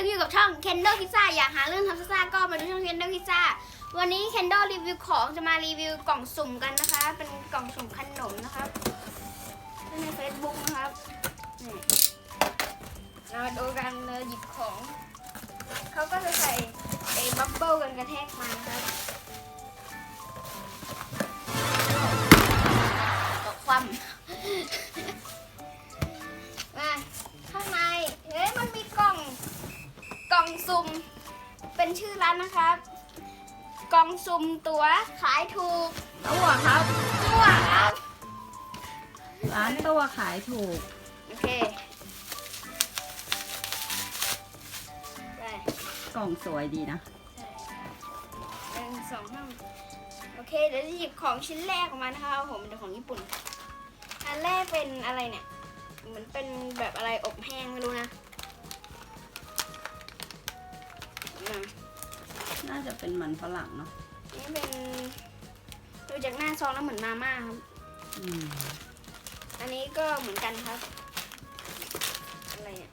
อนนี้เราอยู่กับช่อง Kendo Pizza อยากหาเรื่องทำพิซซ่าก็มาดูช่อง Kendo Pizza วันนี้ Kendo รีวิวของจะมารีวิวกล่องสุ่มกันนะคะ เป็นกล่องสุ่มขนมนะครับใน Facebook นะครับนี่เรามาดูกันเลยหยิบของ เขาก็จะใส่ไอ้บับเบิ้ลกันกระแทกมานะค สุ่มเป็นชื่อร้านนะครับกล่องสุ่มตั๋วขายถูกตัวครับ ตัวครับ ร้านตัวขายถูก โอเคได้กล่องสวยดีนะ หนึ่งสองสามโอเค เดี๋ยวจะหยิบของชิ้นแรกออกมานะคะผมเป็นของญี่ปุ่น อันแรกเป็นอะไรเนี่ย เหมือนเป็นแบบอะไรอบแห้งไม่รู้นะ จะเป็นมันฝรั่งเนาะนี่เป็นดูจากหน้าซองแล้วเหมือนมาม่าครับ อืมอันนี้ก็เหมือนกันครับ อะไรเนี่ย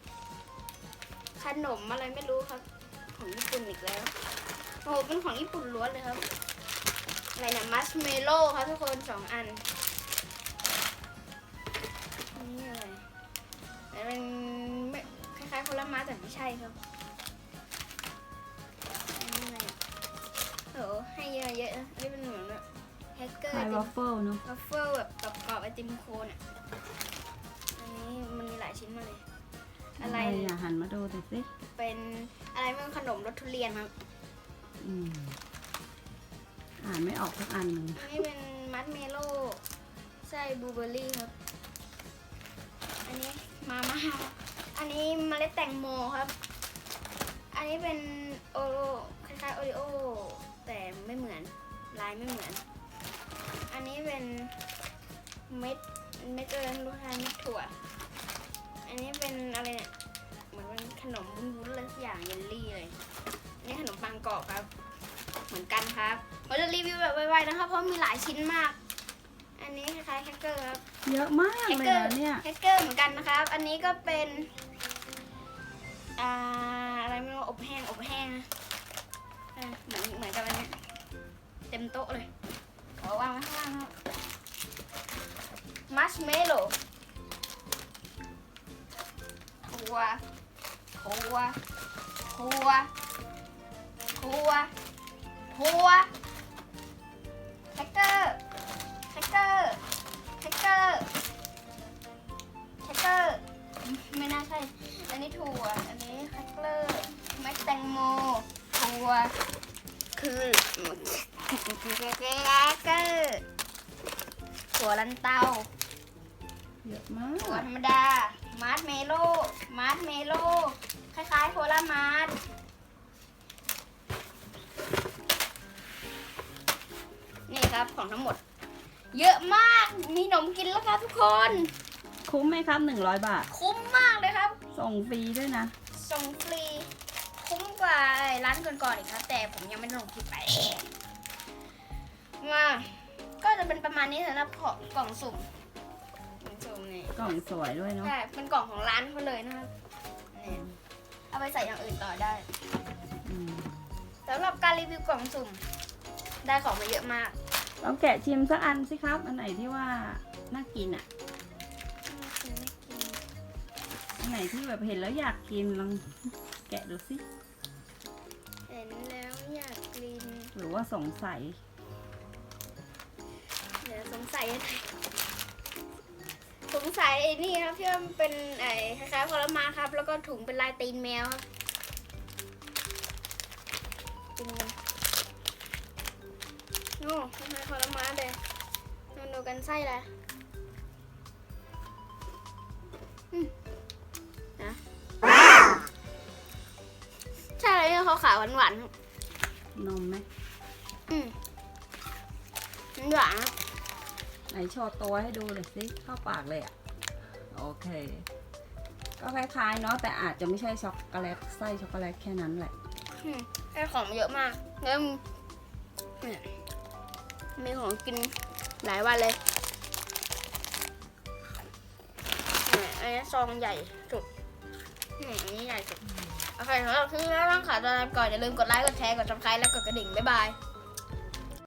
ขนมอะไรไม่รู้ครับ ของญี่ปุ่นอีกแล้ว โอ้โหเป็นของญี่ปุ่นล้วนเลยครับ อะไรเนี่ยมัสเมโล่ครับทุกคนสองอัน นี่อะไรแต่เป็นไม่คล้ายๆคนละมาแต่ไม่ใช่ครับ เยอะเยอะๆนะนี่เป็นเหมือนแบบแฮกเกอร์คล้ายติวอมฟเฟิลเนาะวัฟเฟิลแบบกรอบๆไอติมโคนอะ อันนี้มันมีหลายชิ้นมากเลย อะไร อย่าหันมาดูแต่อยสิเป็นอะไรไม่รู้ขนมรสทุเรียนครับอืมอ่านไม่ออกทุกอันเลยอันนี้เป็นมัดเมโล่ไส้บลูเบอร์รี่ครับ อันนี้มาม่าอันนี้เมล็ดแตงโมครับ อันนี้เป็นโอโรคล้ายๆโอริโอ แต่ไม่เหมือนลายไม่เหมือน อันนี้เป็นเม็ดเม็ดอะไรไม่รู้ค่ะเม็ดถั่ว อันนี้เป็นอะไรเนี่ยเหมือนเป็นขนมวุ้นๆอะไรสักอย่างเยลลี่เลยอันนี้ขนมปังกรอบครับ เหมือนกันครับเราจะรีวิวแบบไวๆนะครับเพราะมีหลายชิ้นมาก อันนี้คล้ายๆแฮกเกอร์ครับเยอะมากแฮกเลยเกอร์นะเนี่ยแฮกเกอร์เหมือนกันนะครับ อันนี้ก็เป็นอ่าอะไรไม่รู้อบแห้งอบแห้งนะ อ่าเหมือนเหมือนกับอันเนี้ยเต็มโต๊ะเลยขอวางไว้ข้างล่างครับมัชเมลโล่ถั่วถั่วถั่วถั่วถั่วแฮกเกอร์แฮกเกอร์แฮกเกอร์แฮกเกอร์ไม่น่าใช่ อันนี้ถั่ว อันนี้แฮกเกอร์เม็ดแตงโม ถั่วคือแฮกเกอร์ถั่วลันเตาเยอะมาถั่วกธรรมดา มาร์ชเมโล่มาร์ชเมโล่คล้ายๆโคลามาร์ชนี่ครับของทั้งหมด เยอะมาก มีขนมกินแล้วครับทุกคน คุ้มไหมครับหนึ่งร้อยบาท คุ้มมากเลยครับ ส่งฟรีด้วยนะ ส่งฟรีคุ้มก ว่าร้านก่อนๆอีกครับ แต่ผมยังไม่ได้ลงคลิปไปมาก็จะเป็นประมาณนี้สำหรับของกล่องสุ่มกล่องสุ่มนี่กล่องสวยด้วยเนาะใช่เป็นกล่องของร้านเขาเลยนะครับนี่เอาไปใส่อย่างอื่นต่อได้อืมสำหรับการรีวิวกล่องสุ่ม ได้ของมาเยอะมากลองแกะชิมสักอันสิครับ อันไหนที่ว่าน่ากินอะ อันไหนที่แบบเห็นแล้วอยากกินลองแกะดูสิเห็ นแล้วอยากกินหรือว่าสงสัย เดี๋ยวสงสัยอะไรสงสัยไอ้นี่ครับที่มันเป็นไอ้คล้ายๆผลไม้ครับ แล้วก็ถุงเป็นลายตีนแมวครับกินกันโอ้คล้ายๆผลไม้เลยมาดูกันไส้ละอืม ขาขาวๆหวานๆครับนมไหมอืมหวานครับไหนโชว์ตัวให้ดูเลยสิเข้าปากเลยอะ โอเค ก็คล้ายๆเนาะแต่อาจจะไม่ใช่ช็อกโกแลตไส้ช็อกโกแลตแค่นั้นแหละ อืมได้ของเยอะมากแล้วเนี่ยมีของกินหลายวันเลยเนี่ยอันนี้ซองใหญ่สุด อืมอันนี้ใหญ่สุดโอเคสำหรับคลิปนี้ต้องขอตัวลาไปก่อนอย่าลืมกดไลค์กดแชร์กดซับสไครต์และกดกระดิ่งบ๊ายบาย